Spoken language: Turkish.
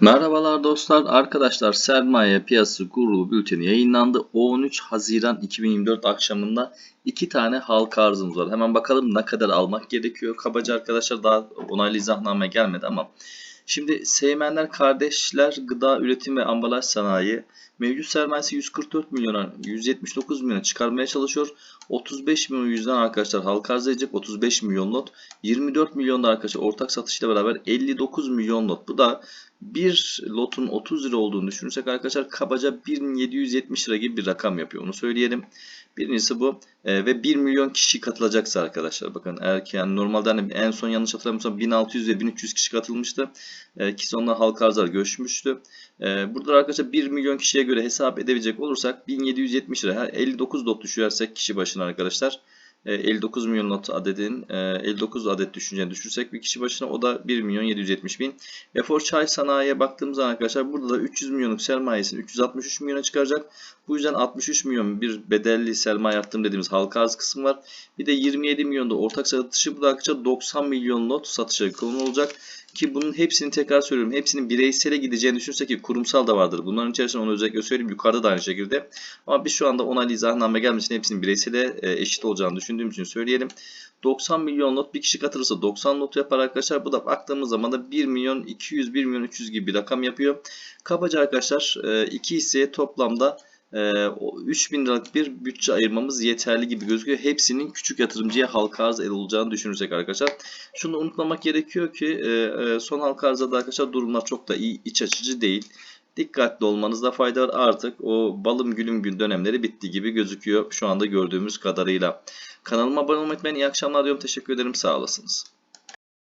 Merhabalar dostlar. Arkadaşlar sermaye piyasası kurulu bülteni yayınlandı. 13 Haziran 2024 akşamında iki tane halka arzımız var. Hemen bakalım ne kadar almak gerekiyor. Kabaca arkadaşlar daha onaylı izahname gelmedi ama. Şimdi Seymenler Kardeşler Gıda Üretim ve Ambalaj Sanayi mevcut sermayesi 144 milyona 179 milyona çıkarmaya çalışıyor. 35 milyon yüzden arkadaşlar halka arz edecek 35 milyon lot. 24 milyon da arkadaşlar ortak satışla beraber 59 milyon lot. Bu da bir lotun 30 lira olduğunu düşünürsek arkadaşlar kabaca 1770 lira gibi bir rakam yapıyor. Onu söyleyelim. Birincisi bu E, ve 1 milyon kişi katılacaksa arkadaşlar bakın yani normalde hani en son yanlış hatırlamıyorsam 1600 ve 1300 kişi katılmıştı. E, ki sonra halka arzlar göçmüştü. E, burada arkadaşlar 1 milyon kişiye göre hesap edebilecek olursak 1770 lira her 59 lot düşürersek kişi başına arkadaşlar e, 59 milyon not adedin e, 59 adet düşüneceğini düşünürsek bir kişi başına o da 1 milyon 770 bin. Efor Çay Sanayi'ye baktığımız zaman arkadaşlar burada da 300 milyonluk sermayesini 363 milyona çıkaracak. Bu yüzden 63 milyon bir bedelli sermaye arttırım dediğimiz halka arz kısmı var. Bir de 27 milyon da ortak satışı bu da arkadaşlar 90 milyon lot satışa konu olacak. Ki bunun hepsini tekrar söylüyorum. Hepsinin bireysele gideceğini düşünürsek ki kurumsal da vardır. Bunların içerisinde onu özellikle söyleyeyim. Yukarıda da aynı şekilde. Ama biz şu anda onaylı izahname gelmesi için hepsinin bireysele e, eşit olacağını düşündüğüm için söyleyelim. 90 milyon lot bir kişi katılırsa 90 lot yapar arkadaşlar. Bu da baktığımız zaman da 1 milyon 200 1 milyon 300 gibi bir rakam yapıyor. Kabaca arkadaşlar e, iki hisseye toplamda 3000 liralık bir bütçe ayırmamız yeterli gibi gözüküyor. Hepsinin küçük yatırımcıya halka arz olacağını düşünürsek arkadaşlar. Şunu unutmamak gerekiyor ki son halka arzda arkadaşlar durumlar çok da iyi iç açıcı değil. Dikkatli olmanızda fayda var. Artık o balım gülüm gün dönemleri bitti gibi gözüküyor şu anda gördüğümüz kadarıyla. Kanalıma abone olmayı unutmayın. İyi akşamlar diyorum. Teşekkür ederim. Sağ olasınız.